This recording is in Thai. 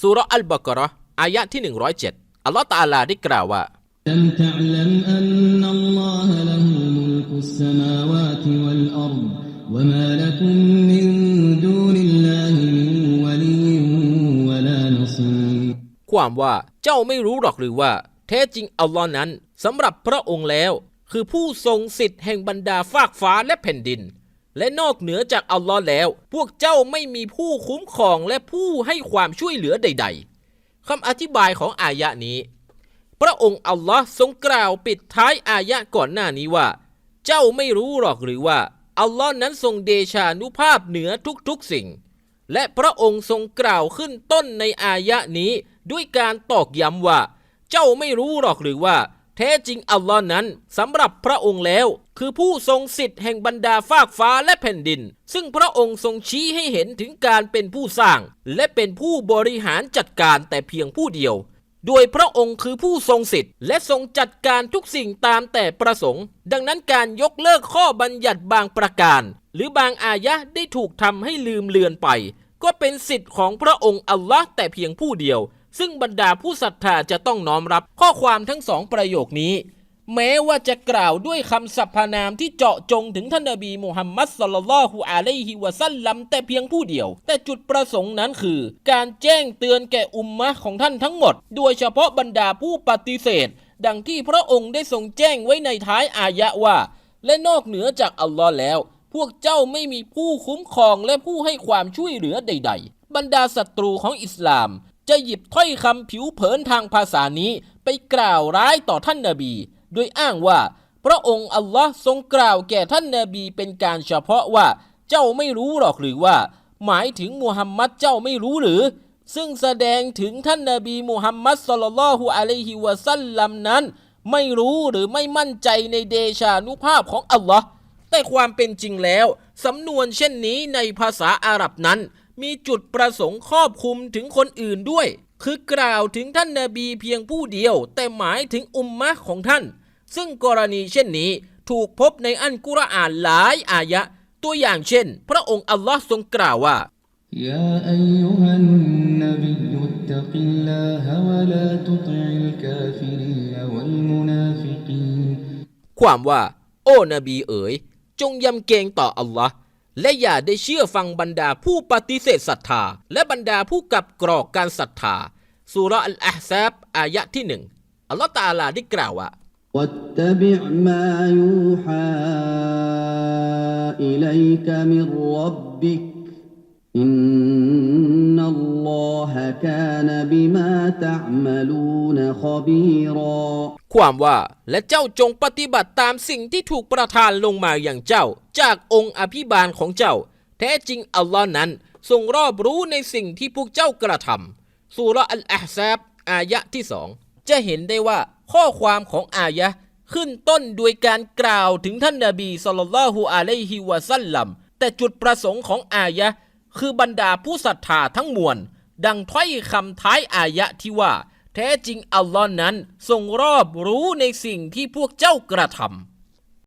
สุรอัลบากเราะห์อายะที่ 107 อัลลอฮ์ตะอาลาได้กล่าวว่า ألم تعلم أن الله له ملك السماوات والأرض وما لكم من دون الله من ولي ولا نصير ความว่าเจ้าไม่รู้หรอกหรือว่า แท้จริงอัลลอฮ์นั้นสำหรับพระองค์แล้ว คือผู้ทรงสิทธิ์แห่งบรรดาฟากฟ้าและแผ่นดิน และนอกเหนือจากอัลลอฮ์แล้ว พวกเจ้าไม่มีผู้คุ้มครองและผู้ให้ความช่วยเหลือใด ๆคำอธิบายของอายะนี้ พระองค์อัลลอฮ์ทรงกล่าวปิดท้ายอายะก่อนหน้านี้ว่า เจ้าไม่รู้หรอกหรือว่าอัลลอฮ์นั้นทรงเดชานุภาพเหนือทุกๆสิ่ง และพระองค์ทรงกล่าวขึ้นต้นในอายะนี้ด้วยการตอกย้ำว่า เจ้าไม่รู้หรอกหรือว่า แท้จริงอัลลอฮ์นั้นสำหรับพระองค์แล้ว คือผู้ทรงสิทธิ์แห่งบรรดาฟากฟ้าและแผ่นดิน ซึ่งพระองค์ทรงชี้ให้เห็นถึงการเป็นผู้สร้าง และเป็นผู้บริหารจัดการแต่เพียงผู้เดียว โดยพระองค์คือผู้ทรงสิทธิ์ และทรงจัดการทุกสิ่งตามแต่ประสงค์ ดังนั้นการยกเลิกข้อบัญญัติบางประการ หรือบางอายะได้ถูกทำให้ลืมเลือนไป ก็เป็นสิทธิ์ของพระองค์อัลลอฮ์แต่เพียงผู้เดียว ซึ่งบรรดาผู้ศรัทธาจะต้องน้อมรับข้อความทั้งสองประโยคนี้ แม้ว่าจะกล่าวด้วยคำสรรพนามที่เจาะจงถึงท่านนบีมุฮัมมัดสลลัลลอฮุอะลัยฮิวะซัลลัมแต่เพียงผู้เดียว แต่จุดประสงค์นั้นคือ การแจ้งเตือนแก่อุมมะของท่านทั้งหมด โดยเฉพาะบรรดาผู้ปฏิเสธ ดังที่พระองค์ได้ทรงแจ้งไว้ในท้ายอายะว่า และนอกเหนือจากอัลลอฮ์แล้ว พวกเจ้าไม่มีผู้คุ้มครองและผู้ให้ความช่วยเหลือใด ๆ บรรดาศัตรูของอิสลามจะหยิบถ้อยคำผิวเผินทางภาษานี้ ไปกล่าวร้ายต่อท่านนบี โดยอ้างว่า พระองค์อัลลอฮ์ทรงกล่าวแก่ท่านนบีเป็นการเฉพาะว่า เจ้าไม่รู้หรอกหรือว่า หมายถึงมุฮัมมัดเจ้าไม่รู้หรือ ซึ่งแสดงถึงท่านนบีมุฮัมมัดสลลัลลอฮุอะลัยฮิวะซัลลัมนั้น ไม่รู้หรือไม่มั่นใจในเดชานุภาพของอัลลอฮ์แต่ความเป็นจริงแล้วสำนวนเช่นนี้ในภาษาอาหรับนั้น มีจุดประสงค์ครอบคลุมถึงคนอื่นด้วย คือกล่าวถึงท่านนาบีเพียงผู้เดียว แต่หมายถึงอุมมะของท่าน ซึ่งกรณีเช่นนี้ถูกพบในอันกุรอานหลายอายะ ตัวอย่างเช่น พระองค์อัลลอฮ์ทรงกล่าวว่ายาอายุฮันนบีอุตตกิลลาฮวะลาตุติลกาฟิรีนวัลมุนาฟิกีนความว่า โอ้นบีเอ๋ย จงยำเกรงต่ออัลลอฮ์และอย่าได้เชื่อฟังบรรดาผู้ปฏิเสธศรัทธา และบรรดาผู้กับกรอกการศรัทธาสุรอัลอาซับอายะที่หนึ่งอัลลอฮ์ตาลาได้กล่าวว่า واتبع ما يوحى إليك من ربك إن الله كان بما تعملون خبيرا ความว่าและเจ้าจงปฏิบัติตามสิ่งที่ถูกประทานลงมาอย่างเจ้า จากองค์อภิบาลของเจ้า แท้จริงอัลลอฮ์นั้นทรงรอบรู้ในสิ่งที่พวกเจ้ากระทำสุราะห์อัลอาฮซาบอายะที่สองจะเห็นได้ว่า ข้อความของอายะขึ้นต้นโดยการกล่าวถึงท่านนบีสุลต่านฮุอะลัยฮิวะซัลลัมแต่จุดประสงค์ของอายะคือบรรดาผู้ศรัทธาทั้งมวล ดังถ้อยคำท้ายอายะที่ว่า แท้จริงอัลลอฮ์นั้นทรงรอบรู้ในสิ่งที่พวกเจ้ากระทำ